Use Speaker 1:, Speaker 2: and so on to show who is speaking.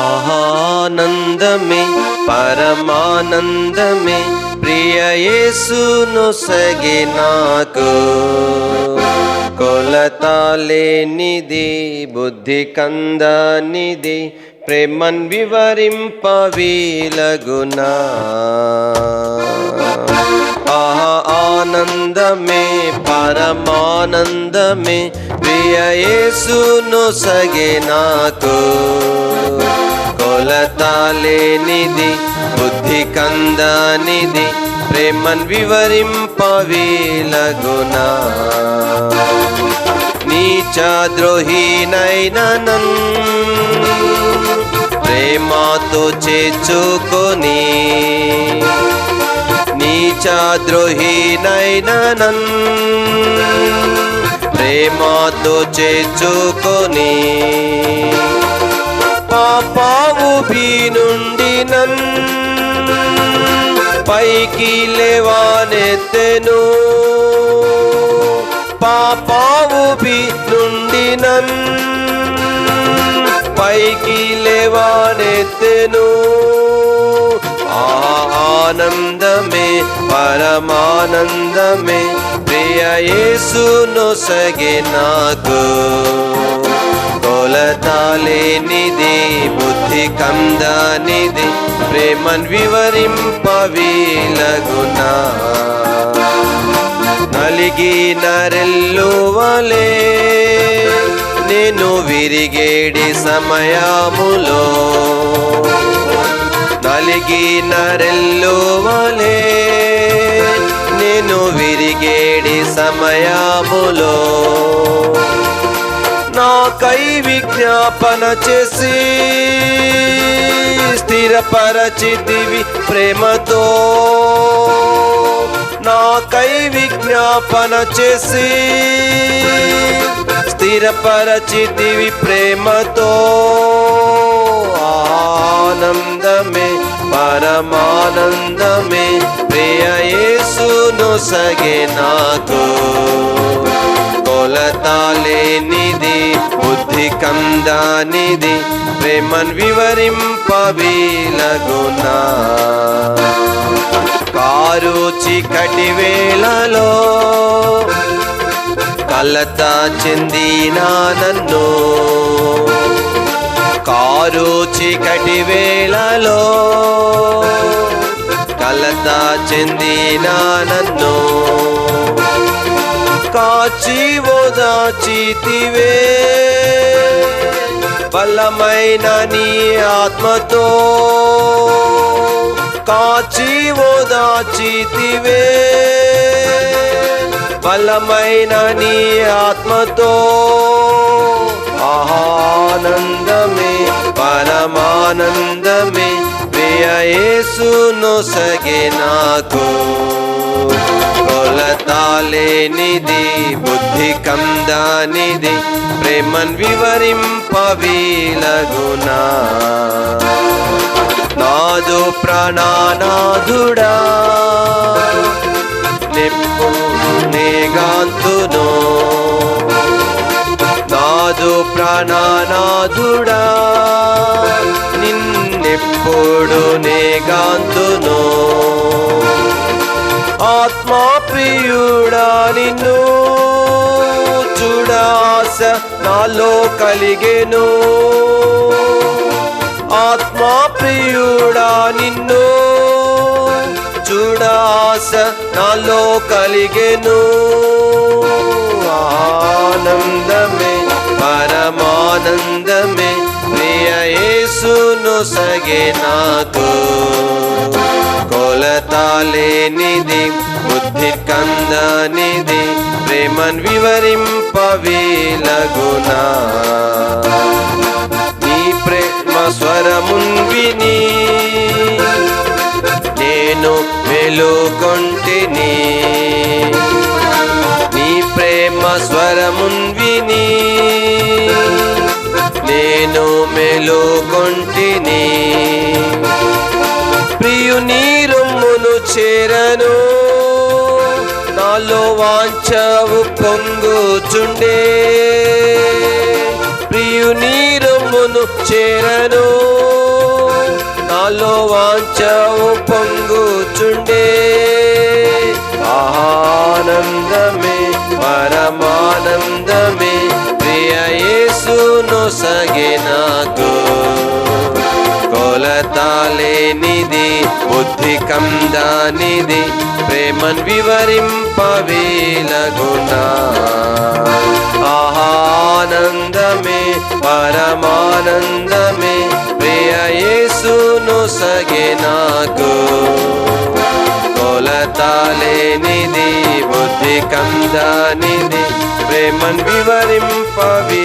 Speaker 1: ఆనందమే పరమానందమే ప్రియయేసును సగి నాకు. కొలతాలేనిది బుద్ధి కందనిది ప్రేమన్ వివరింప వీలగునా. ఆహా ఆనందమే పరమానందమే ప్రియ యేసును సగే నాకు. కొలతాలేనిది బుద్ధి కందనిది ప్రేమన్ వివరింపవీలగునా. వీలగునా నీచాద్రోహీనైన ప్రేమతో చేర్చుకొని. నీచాద్రోహీనైన నన్ ప్రేమతో చేర్చుకొని? పాపావు భీ నుండి నన్ పైకి లేవానెత్తెను. పాపావు భీ నుండి నన్ పైకి లేవానెత్తెను. ఆనందమే పరమానందమే ప్రియ యేసును సగే నాకు కొలతాలేనిది బుద్ధి కందానిది ప్రేమన్ వివరింప వీలగునా నలిగి నరెల్లువలే నేను విరిగేడి సమయములో. నలిగి నరెల్లు వలే ఏడి సమయములో నాకై విజ్ఞాపన చేసి స్థిరపరచితివి ప్రేమతో. నాకై విజ్ఞాపన చేసి స్థిరపరచితివి ప్రేమతో. ఆనందమే పరమానందమే ప్రియసును సగే నాకు. కొలతాలేనిది బుద్ధి కందానిది ప్రేమన్ వివరింపవీలగునా కారు చీకటి వేళలో కలత చెందిన నన్ను. కారు చీకటి వేళలో కలత చెందిన నన్ను. కాచి ఓదాచితివే బలమైన నీ ఆత్మతో కాచి ఓదాచితివే బలమైన నీ ఆత్మతో ఆనందమే పరమానందమే ప్రియ యేసును సగే నాకు కొలతాలేనిది బుద్ధి కందానిది ప్రేమన్ వివరింపవీలగునా. నాదు ప్రాణనాథుడా. నిప్పు నేగాంతునో. ప్రాణానాథుడా నిన్నెప్పుడు నేగాంతును. ఆత్మా ప్రియుడా నిన్ను చూడాస నాలో కలిగెను. ఆత్మా ప్రియుడా నిన్ను చూడాస నాలో కలిగెను. ఆనందమే పరమానందమే ప్రియేసును సగే నాకు. కొలతాలేనిది బుద్ధి కందనిది ప్రేమన్ వివరింపవీలగునా. నీ ప్రేమ స్వరమున్ విని నేను వెలుగొంటిని మెలుగొంటిని ప్రియుని రొమ్మును చేరను. నాలో వాంచవు పొంగుచుండే ప్రియుని రొమ్మును చేరను. నాలో వాంచవు పొంగుచుండే ఆనందమే పరమానందమే. యేసును నాకు కొలతాలేనిది బుద్ధి కందానిది ప్రేమన్ వివరింపవేలగునా. ఆనందమే పరమానందమే ప్రియ యేసును సగే నాకు కొలతాలేనిది బుద్ధి కందానిది ప్రేమన్ వివరింపవేలగునా